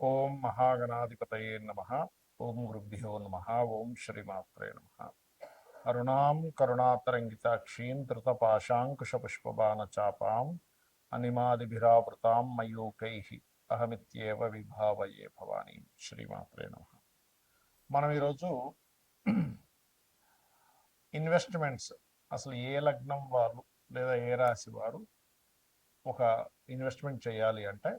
ఓం మహాగణాధిపతయే నమ. ఓం గురుభ్యో నమ. ఓం శ్రీమాత్రే నమ. అరుణాం కరుణాతరంగితాక్షీం ధృతపాశాంకుశపుష్పబాణచాపాం అనిమాదిభిరావృతాం మయూకై అహమిత్యేవ విభావయే భవానీ. శ్రీమాత్రే నమ. మనం ఈరోజు ఇన్వెస్ట్మెంట్స్ అసలు ఏ లగ్నం వారు లేదా ఏ రాశి వారు ఒక ఇన్వెస్ట్మెంట్ చేయాలి అంటే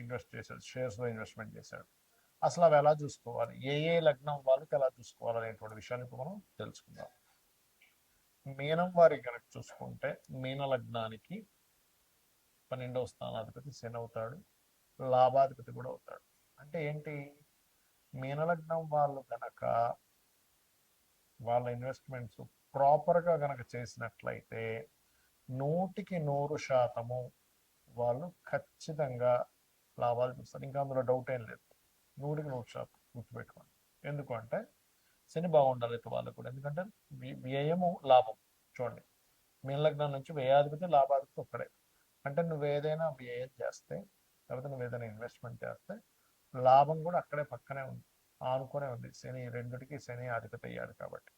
ఇన్వెస్ట్ చేశాడు షేర్స్లో ఇన్వెస్ట్మెంట్ చేశాడు అసలు అవి ఎలా చూసుకోవాలి? ఏ ఏ లగ్నం వాళ్ళకి ఎలా చూసుకోవాలి అనేటువంటి విషయాన్ని ఇప్పుడు మనం తెలుసుకుందాం. మీనం వారి కనుక చూసుకుంటే మీన లగ్నానికి పన్నెండవ స్థానాధిపతి శని అవుతాడు లాభాధిపతి కూడా అవుతాడు. అంటే ఏంటి? మీనలగ్నం వాళ్ళు కనుక వాళ్ళ ఇన్వెస్ట్మెంట్స్ ప్రాపర్గా కనుక చేసినట్లయితే నూటికి నూరు శాతము వాళ్ళు ఖచ్చితంగా లాభాలు చూస్తారు. ఇంకా అందులో డౌట్ ఏం లేదు. నూటికి నూరు షాప్ గుర్తుపెట్టుకోండి. ఎందుకు అంటే శని బాగుండాలి అయితే వాళ్ళకు కూడా. ఎందుకంటే వ్య- వ్యయము లాభం. చూడండి. మీన లగ్నం నుంచి వ్యయాధిపతి లాభాధిపతి ఒక్కడే. అంటే నువ్వు ఏదైనా వ్యయం చేస్తే లేకపోతే నువ్వు ఏదైనా ఇన్వెస్ట్మెంట్ చేస్తే లాభం కూడా అక్కడే పక్కనే ఉంది. ఆనుకునే ఉంది. శని రెండుటికి శని అధిపతి అయ్యాడు కాబట్టి.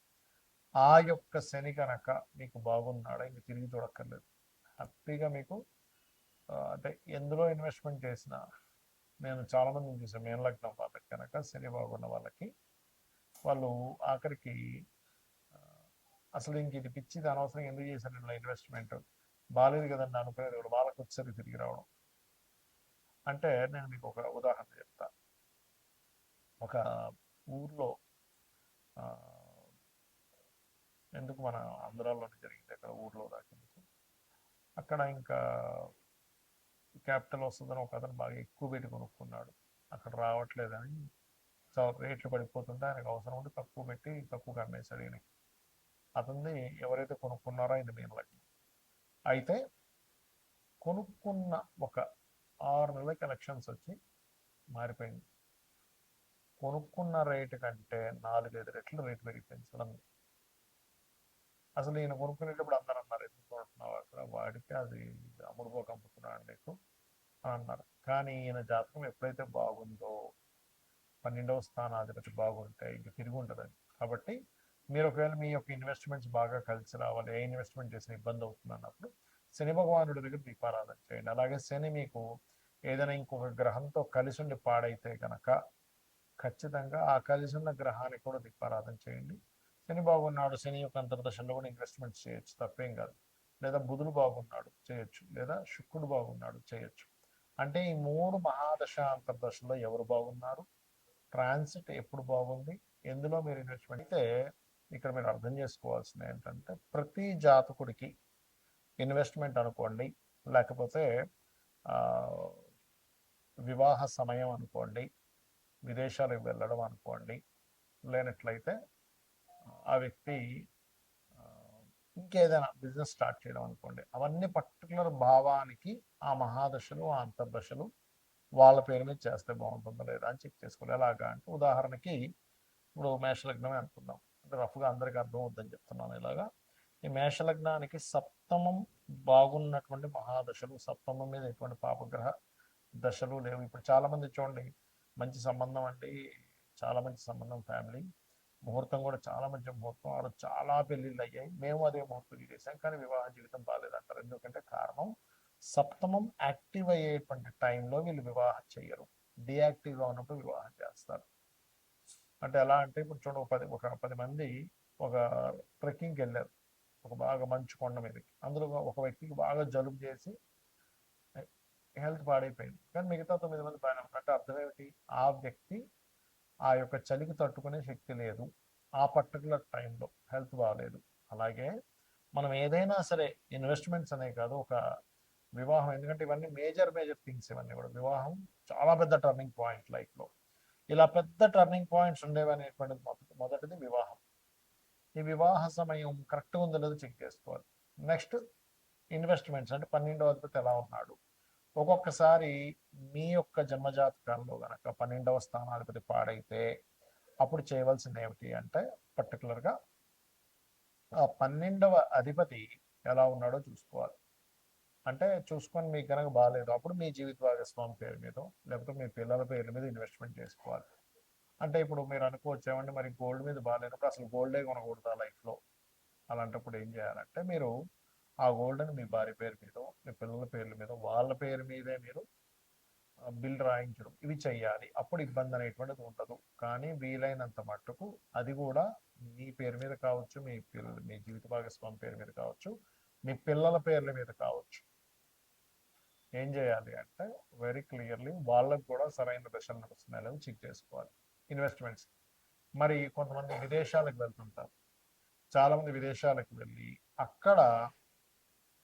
ఆ యొక్క శని కనుక మీకు బాగున్నాడా ఇంక తిరిగి చూడక్కర్లేదు. హ్యాపీగా మీకు అంటే ఎందులో ఇన్వెస్ట్మెంట్ చేసినా నేను చాలామందిని చూసాను మేన లగ్నం వాళ్ళకి కనుక శని బాగున్న వాళ్ళకి. వాళ్ళు ఆఖరికి అసలు ఇంక ఇది పిచ్చి అనవసరం ఎందుకు చేశాను ఇలా ఇన్వెస్ట్మెంట్? బాగాలేదు కదండి అనుకునేది కూడా వాళ్ళకి వచ్చేసరికి తిరిగి రావడం. అంటే నేను మీకు ఒక ఉదాహరణ చెప్తా. ఒక ఊర్లో ఎందుకు మన ఆంధ్రాలోనే జరిగింది? అక్కడ ఊర్లో దాకా అక్కడ ఇంకా క్యాపిటల్ వస్తుందని ఒక అతను బాగా ఎక్కువ పెట్టి కొనుక్కున్నాడు. అక్కడ రావట్లేదని సో రేట్లు పడిపోతుంటే ఆయనకు అవసరం ఉంటే తక్కువ పెట్టి తక్కువగా అమ్మేశాడు ఈయన అతన్ని ఎవరైతే కొనుక్కున్నారో ఆయన మెయిన్ లక్ష్యం అయితే కొనుక్కున్న ఒక ఆరు నెలలకి ఎలక్షన్స్ వచ్చి మారిపోయింది. కొనుక్కున్న రేటు కంటే నాలుగైదు రెట్లు రేటు పెరిగిపోయింది సడన్ అసలు ఈయన కొనుక్కునేటప్పుడు అందరూ అన్నారు ఎందుకు కొనుక్కున్నావు అక్కడ? వాడికి అది అమ్ముడుపోక అమ్ముతున్నాడు నీకు అని అన్నారు. కానీ ఈయన జాతకం ఎప్పుడైతే బాగుందో పన్నెండవ స్థానాధిపతి బాగుంటే ఇంక తిరిగి ఉంటుందని కాబట్టి మీరు ఒకవేళ మీ యొక్క ఇన్వెస్ట్మెంట్స్ బాగా కలిసి రావాలి ఏ ఇన్వెస్ట్మెంట్ చేసిన ఇబ్బంది అవుతుంది అన్నప్పుడు శని భగవానుడి దగ్గర దీపారాధన చేయండి. అలాగే శని మీకు ఏదైనా ఇంకొక గ్రహంతో కలిసి ఉండి పాడైతే కనుక ఖచ్చితంగా ఆ కలిసి ఉన్న గ్రహానికి కూడా దీపారాధన చేయండి. శని బాగున్నాడు శని యొక్క అంతర్దశలో కూడా ఇన్వెస్ట్మెంట్స్ చేయొచ్చు తప్పేం కాదు. లేదా బుధుడు బాగున్నాడు చేయొచ్చు. లేదా శుక్రుడు బాగున్నాడు చేయొచ్చు. అంటే ఈ మూడు మహాదశ అంతర్దశలో ఎవరు బాగున్నారు? ట్రాన్సిట్ ఎప్పుడు బాగుంది? ఎందులో మీరు ఇన్వెస్ట్మెంట్ అయితే ఇక్కడ మీరు అర్థం చేసుకోవాల్సింది ఏంటంటే ప్రతి జాతకుడికి ఇన్వెస్ట్మెంట్ అనుకోండి లేకపోతే వివాహ సమయం అనుకోండి విదేశాలకు వెళ్ళడం అనుకోండి లేనట్లయితే ఆ వ్యక్తి ఇంకేదైనా బిజినెస్ స్టార్ట్ చేయడం అనుకోండి. అవన్నీ పర్టికులర్ భావానికి ఆ మహాదశలు ఆ అంతర్దశలు వాళ్ళ పేరు మీద చేస్తే బాగుంటుందో లేదా అని చెక్ చేసుకోవాలి. ఎలాగా అంటే ఉదాహరణకి ఇప్పుడు మేషలగ్నమే అనుకుందాం. అంటే రఫ్గా అందరికీ అర్థం అవుద్దని చెప్తున్నాను ఇలాగా. ఈ మేషలగ్నానికి సప్తమం బాగున్నటువంటి మహాదశలు సప్తమం మీద ఎటువంటి పాపగ్రహ దశలు లేవు. ఇప్పుడు చాలామంది చూడండి మంచి సంబంధం అండి చాలా మంచి సంబంధం ఫ్యామిలీ. ముహూర్తం కూడా చాలా మంచి ముహూర్తం. ఆడ చాలా పెళ్ళిళ్ళు అయ్యాయి. మేము అదే ముహూర్తం చేసాం కానీ వివాహ జీవితం బాగాలేదంటారు ఎందుకంటే కారణం సప్తమం యాక్టివ్ అయ్యేటువంటి టైంలో వీళ్ళు వివాహం చేయరు డియాక్టివ్గా ఉన్నప్పుడు వివాహం చేస్తారు. అంటే ఎలా అంటే ఇప్పుడు చూడండి ఒక పది ఒక పది మంది ఒక ట్రెక్కింగ్కి వెళ్ళారు. ఒక బాగా మంచు కొండ మీదకి. అందులో ఒక వ్యక్తికి బాగా జలుబు చేసి హెల్త్ పాడైపోయింది. కానీ మిగతా తొమ్మిది మంది బాగానే అంటే అర్థం ఏమిటి ఆ వ్యక్తి ఆ యొక్క చలికి తట్టుకునే శక్తి లేదు. ఆ పర్టికులర్ టైంలో హెల్త్ బాగాలేదు అలాగే మనం ఏదైనా సరే ఇన్వెస్ట్మెంట్స్ అనే కాదు ఒక వివాహం. ఎందుకంటే ఇవన్నీ మేజర్ మేజర్ థింగ్స్ ఇవన్నీ కూడా. వివాహం చాలా పెద్ద టర్నింగ్ పాయింట్ లైఫ్లో. ఇలా పెద్ద టర్నింగ్ పాయింట్స్ ఉండేవి అనేటువంటిది మొదటి మొదటిది వివాహం. ఈ వివాహ సమయం కరెక్ట్గా ఉందో లేదో చెక్ చేసుకోవాలి. నెక్స్ట్ ఇన్వెస్ట్మెంట్స్ అంటే పన్నెండవ అధిపతి ఎలా ఉన్నాడు? ఒక్కొక్కసారి మీ యొక్క జన్మజాతకాల్లో గనక పన్నెండవ స్థానాధిపతి పాడైతే అప్పుడు చేయవలసింది ఏమిటి అంటే పర్టికులర్గా ఆ పన్నెండవ అధిపతి ఎలా ఉన్నాడో చూసుకోవాలి. అంటే చూసుకొని మీకు కనుక బాగాలేదు అప్పుడు మీ జీవిత భాగస్వామి పేరు మీద లేకపోతే మీ పిల్లల పేరు మీద ఇన్వెస్ట్మెంట్ చేసుకోవాలి. అంటే ఇప్పుడు మీరు అనుకోవచ్చేమండి మరి గోల్డ్ మీద బాగాలేనప్పుడు అసలు గోల్డే కొనకూడదు లైఫ్లో. అలాంటప్పుడు ఏం చేయాలంటే మీరు ఆ గోల్డ్ని మీ భార్య పేరు మీద మీ పిల్లల పేర్ల మీద వాళ్ళ పేరు మీదే మీరు బిల్ రాయించడం. ఇవి చెయ్యాలి. అప్పుడు ఇబ్బంది అనేటువంటిది ఉండదు. కానీ వీలైనంత మట్టుకు అది కూడా మీ పేరు మీద కావచ్చు మీ పిల్ల మీ జీవిత భాగస్వామి పేరు మీద కావచ్చు మీ పిల్లల పేర్ల మీద కావచ్చు. ఏం చేయాలి అంటే వెరీ క్లియర్లీ వాళ్ళకు కూడా సరైన దశలు నడుస్తున్నాయి లేదో చెక్ చేసుకోవాలి. ఇన్వెస్ట్మెంట్స్ మరి కొంతమంది విదేశాలకు వెళ్తుంటారు. చాలామంది విదేశాలకు వెళ్ళి అక్కడ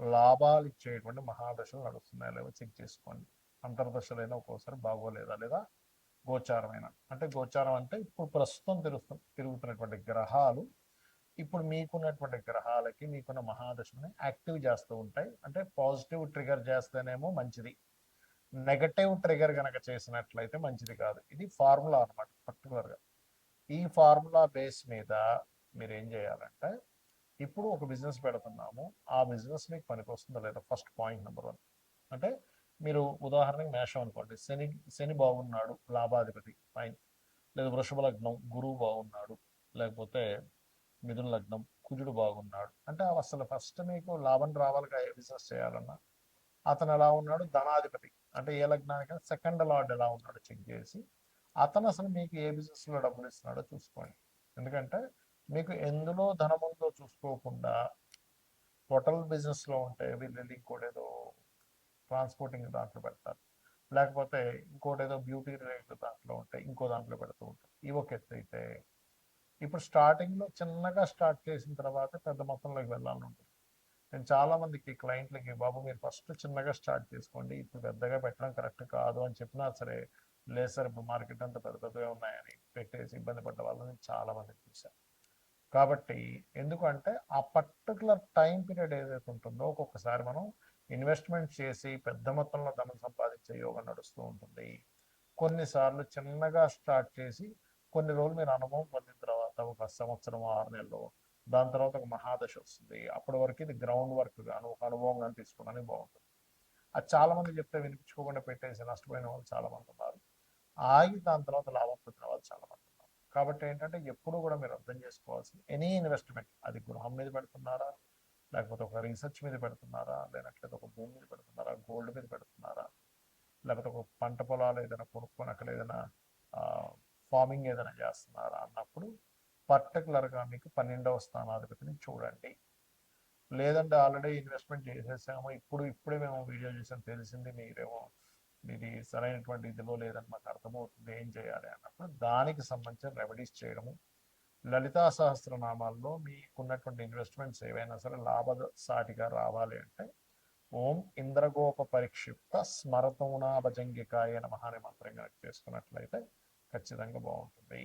లాభాలు ఇచ్చేటువంటి మహాదశలు నడుస్తున్నాయా. లేవో చెక్ చేసుకోండి. అంతర్దశలైనా ఒక్కోసారి బాగోలేదా? లేదా గోచారమైన? అంటే గోచారం అంటే ఇప్పుడు ప్రస్తుతం తిరుగుతు తిరుగుతున్నటువంటి గ్రహాలు ఇప్పుడు మీకున్నటువంటి గ్రహాలకి మీకున్న మహాదశని యాక్టివ్ చేస్తూ ఉంటాయి. అంటే పాజిటివ్ ట్రిగర్ చేస్తేనేమో మంచిది. నెగటివ్ ట్రిగర్ కనుక చేసినట్లయితే మంచిది కాదు. ఇది ఫార్ములా అనమాట పర్టికులర్గా. ఈ ఫార్ములా బేస్ మీద మీరు ఏం చేయాలంటే ఇప్పుడు ఒక బిజినెస్ పెడుతున్నాము. ఆ బిజినెస్ మీకు పనికొస్తుందా లేదా ఫస్ట్ పాయింట్ నెంబర్ వన్. అంటే మీరు ఉదాహరణకి మేషం అనుకోండి. శని శని బాగున్నాడు లాభాధిపతి ఫైన్. లేదా వృషభ లగ్నం గురువు బాగున్నాడు లేకపోతే మిథున లగ్నం కుజుడు బాగున్నాడు. అంటే అసలు ఫస్ట్ మీకు లాభం రావాలిగా ఏ బిజినెస్ చేయాలన్నా. అతను ఎలా ఉన్నాడు? ధనాధిపతి. అంటే ఏ లగ్నానికి సెకండ్ లార్డ్ ఎలా ఉన్నాడో చెక్ చేసి అతను అసలు మీకు ఏ బిజినెస్లో డబ్బులు ఇస్తున్నాడో చూసుకోండి. ఎందుకంటే మీకు ఎందులో ధనం ఉందో చూసుకోకుండా హోటల్ బిజినెస్లో ఉంటే వీళ్ళు ఇంకోటి ఏదో ట్రాన్స్పోర్టింగ్ దాంట్లో పెడతారు. లేకపోతే ఇంకోటి ఏదో బ్యూటీ రిలేటెడ్ దాంట్లో ఉంటాయి ఇంకో దాంట్లో పెడుతూ ఉంటారు. ఇవి ఒక ఎత్తు అయితే ఇప్పుడు స్టార్టింగ్లో చిన్నగా స్టార్ట్ చేసిన తర్వాత పెద్ద మొత్తంలోకి వెళ్ళాలని ఉంటుంది. నేను చాలా మందికి క్లయింట్లకి బాబు మీరు ఫస్ట్ చిన్నగా స్టార్ట్ చేసుకోండి ఇప్పుడు పెద్దగా పెట్టడం కరెక్ట్ కాదు అని చెప్పినా సరే లేదు సార్ ఇప్పుడు మార్కెట్ అంతా పెద్ద పెద్దగా ఉన్నాయని పెట్టేసి ఇబ్బంది పడ్డ వాళ్ళని చాలా మంది చూశాను. కాబట్టి ఎందుకంటే ఆ పర్టికులర్ టైం పీరియడ్ ఏదైతే ఉంటుందో ఒక్కొక్కసారి మనం ఇన్వెస్ట్మెంట్ చేసి పెద్ద మొత్తంలో ధనం సంపాదించే యోగం నడుస్తూ ఉంటుంది. కొన్నిసార్లు చిన్నగా స్టార్ట్ చేసి కొన్ని రోజులు మీరు అనుభవం పొందిన తర్వాత ఒక సంవత్సరం ఆరు నెలలో దాని తర్వాత ఒక మహాదశ వస్తుంది. అప్పటి వరకు ఇది గ్రౌండ్ వర్క్ గాను ఒక అనుభవం కానీ తీసుకోవడానికి బాగుంటుంది. అది చాలా మంది చెప్తే వినిపించుకోకుండా పెట్టేసి నష్టపోయిన వాళ్ళు చాలా మంది ఉన్నారు. ఆగి దాని తర్వాత లాభం పొందిన వాళ్ళు చాలా మంది కాబట్టి ఏంటంటే ఎప్పుడు కూడా మీరు అర్థం చేసుకోవాల్సింది ఎనీ ఇన్వెస్ట్మెంట్ అది గృహం మీద పెడుతున్నారా? లేకపోతే ఒక రీసెర్చ్ మీద పెడుతున్నారా? లేనట్లయితే ఒక భూమి మీద పెడుతున్నారా? గోల్డ్ మీద పెడుతున్నారా? లేకపోతే ఒక పంట పొలాలు ఏదైనా కొనుక్కొని అక్కడ ఏదైనా ఫార్మింగ్ ఏదైనా చేస్తున్నారా? అన్నప్పుడు పర్టికులర్గా మీకు పన్నెండవ స్థానాధిపతిని చూడండి. లేదంటే ఆల్రెడీ ఇన్వెస్ట్మెంట్ చేసేసాము ఇప్పుడు ఇప్పుడే మేము వీడియో చేసాం తెలిసింది మీరేమో ఇది సరైనటువంటి ఇదిలో లేదని మాకు అర్థమవుతుంది ఏం చేయాలి అన్నప్పుడు. దానికి సంబంధించిన రెమెడీస్ చేయడము లలితా సహస్రనామాల్లో మీకున్నటువంటి ఇన్వెస్ట్మెంట్స్ ఏవైనా సరే లాభసాటిగా రావాలి అంటే ఓం ఇంద్రగోప పరిక్షిప్త స్మరతోనాభజంగికాయ నమ అనే మంత్రం కనుక చేసుకున్నట్లయితే ఖచ్చితంగా బాగుంటుంది.